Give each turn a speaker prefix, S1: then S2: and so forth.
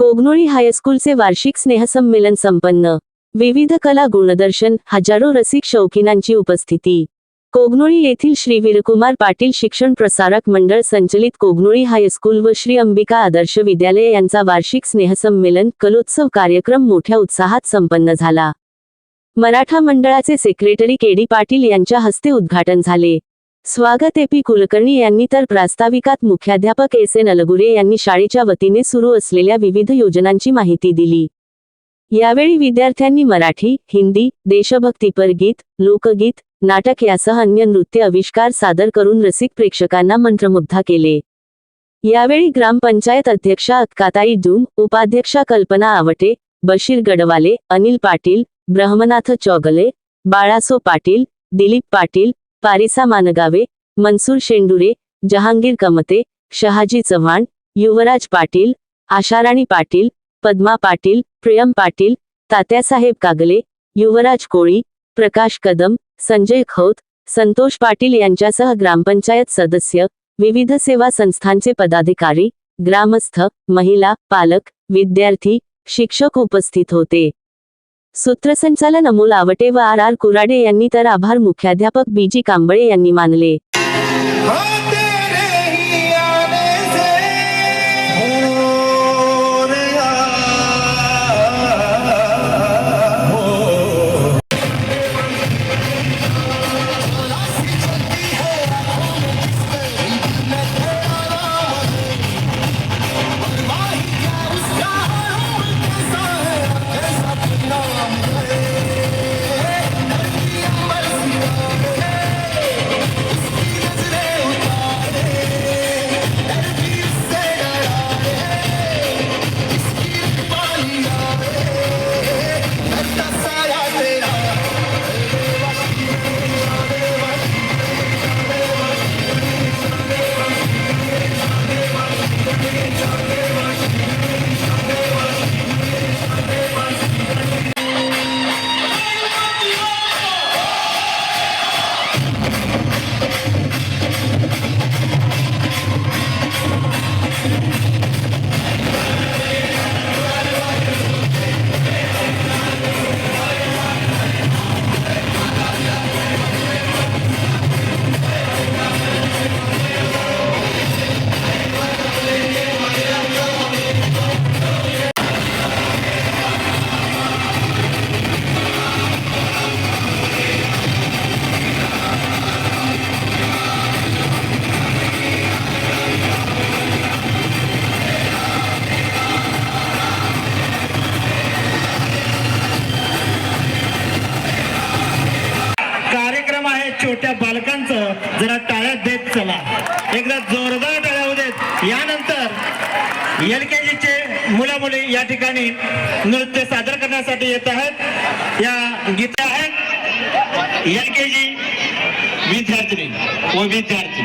S1: कोगनोळी हायस्कूलचे वार्षिक स्नेहसंमेलन संपन्न. विविध कला गुणदर्शन हजारो रसिक शौकीनांची उपस्थिती. कोगनोळी येथील श्री वीरकुमार पाटील शिक्षण प्रसारक मंडळ संचलित कोगनोळी हायस्कूल व श्री अंबिका आदर्श विद्यालय यांचा वार्षिक स्नेहसंमेलन कलोत्सव कार्यक्रम मोठ्या उत्साहात संपन्न झाला. मराठा मंडळाचे सेक्रेटरी के डी पाटील यांच्या हस्ते उद्घाटन झाले. स्वागत एपी कुलकर्णी यांनी तर प्रास्ताविकात मुख्याध्यापक एस एन अलगुरे यांनी शाळेच्या वतीने सुरू असलेल्या विविध योजनांची माहिती दिली. यावेळी विद्यार्थ्यांनी मराठी हिंदी देशभक्तीपर गीत लोकगीत नाटक यासह अन्य नृत्य आविष्कार सादर करून रसिक प्रेक्षकांना मंत्रमुग्ध केले. यावेळी ग्रामपंचायत अध्यक्षा अक्काताई डूम उपाध्यक्षा कल्पना आवटे बशीर गडवाले अनिल पाटील ब्रह्मनाथ चौगले बाळासो पाटील दिलीप पाटील पारिसा मानगावे मनसूर शेंडुरे जहांगीर कमते शहाजी चव्हाण युवराज पाटील आशाराणी पाटील पद्मा पाटील प्रियम पाटील तात्यासाहेब कागले युवराज कोळी प्रकाश कदम संजय खौत संतोष पाटील यांच्यासह ग्रामपंचायत सदस्य विविध सेवा संस्थांचे पदाधिकारी ग्रामस्थ महिला पालक विद्यार्थी शिक्षक उपस्थित होते. सूत्रसंचालन अमोल आवटे व आर आर कुराडे यांनी तर आभार मुख्याध्यापक बी जी कांबळे यांनी मानले.
S2: Thank you. जरा टाळ्यात देत चला. एकदा जोरदार टाळ्या होऊ देत. यानंतर एल के जीचे मुला मुली या ठिकाणी नृत्य सादर करण्यासाठी येत आहेत. या गीत आहेत. एल के जी विद्यार्थिनी व विद्यार्थी.